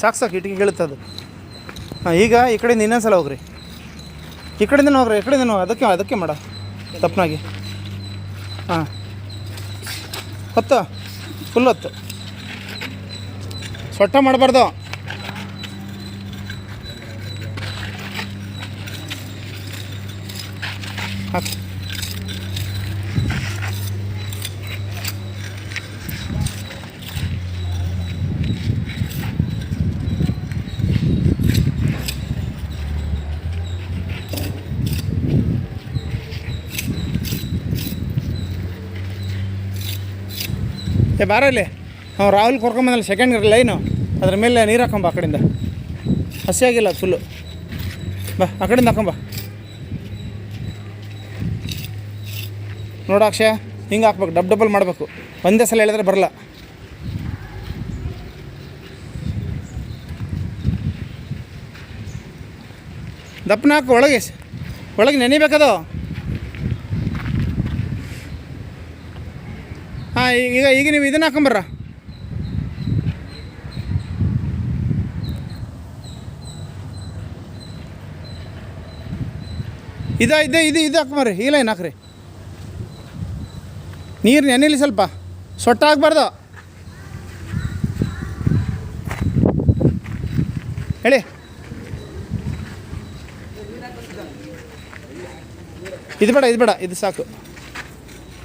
ಸಾಕು ಸಾಕು, ಇಟ್ಟಿಗೆ ಕೇಳುತ್ತೆ ಅದು. ಹಾಂ, ಈಗ ಈ ಕಡೆಯಿಂದ ಇನ್ನೊಂದು ಸಲ ಹೋಗ್ರಿ. ಈ ಕಡೆಯಿಂದ ಹೋಗ್ರಿ, ಈ ಕಡೆಯಿಂದ ಅದಕ್ಕೆ ಅದಕ್ಕೆ ಮಾಡ. ತಪ್ಪನಾಗಿ. ಹಾಂ. ಹೊತ್ತು. ಫುಲ್ ಹೊತ್ತು. ಸೊಟ್ಟ ಮಾಡಬಾರ್ದು. ಹಾಕಿ ಏ, ಬಾರ ಇಲ್ಲಿ. ಅವ್ನು ರಾಹುಲ್ ಕರ್ಕೊಂಬಂದಲ್ಲ ಸೆಕೆಂಡ್ ಲೈನು ಅದ್ರ ಮೇಲೆ ನೀರು ಹಾಕೊಂಬ ಆ ಕಡೆಯಿಂದ. ಹಸಿಯಾಗಿಲ್ಲ ಫುಲ್ಲು ಬಾ, ಆ ಕಡೆಯಿಂದ ಹಾಕೊಂಬ ನೋಡು ಅಕ್ಷಯ, ಹಿಂಗೆ ಹಾಕ್ಬೇಕು, ಡಬ್ ಡಬಲ್ ಮಾಡಬೇಕು. ಒಂದೇ ಸಲ ಹೇಳಿದ್ರೆ ಬರಲ್ಲ. ದಪ್ಪನ ಹಾಕು, ಒಳಗೆ. ಒಳಗೆ ನೆನಿಬೇಕದು. ಹಾಂ ಈಗ ಈಗ ನೀವು ಇದನ್ನ ಹಾಕೊಂಬರ್ರ ಇದ, ಇದೆ, ಇದು ಇದು ಹಾಕೊಂಬರ್ರಿ ಇಲ್ಲ ಏನು ಹಾಕ್ರಿ. ನೀರು ನೆನೆಲಿ ಸ್ವಲ್ಪ. ಸೊಟ್ಟ ಆಗಬಾರ್ದು ಹೇಳಿ. ಇದು ಬೇಡ ಇದು ಬೇಡ, ಇದು ಸಾಕು.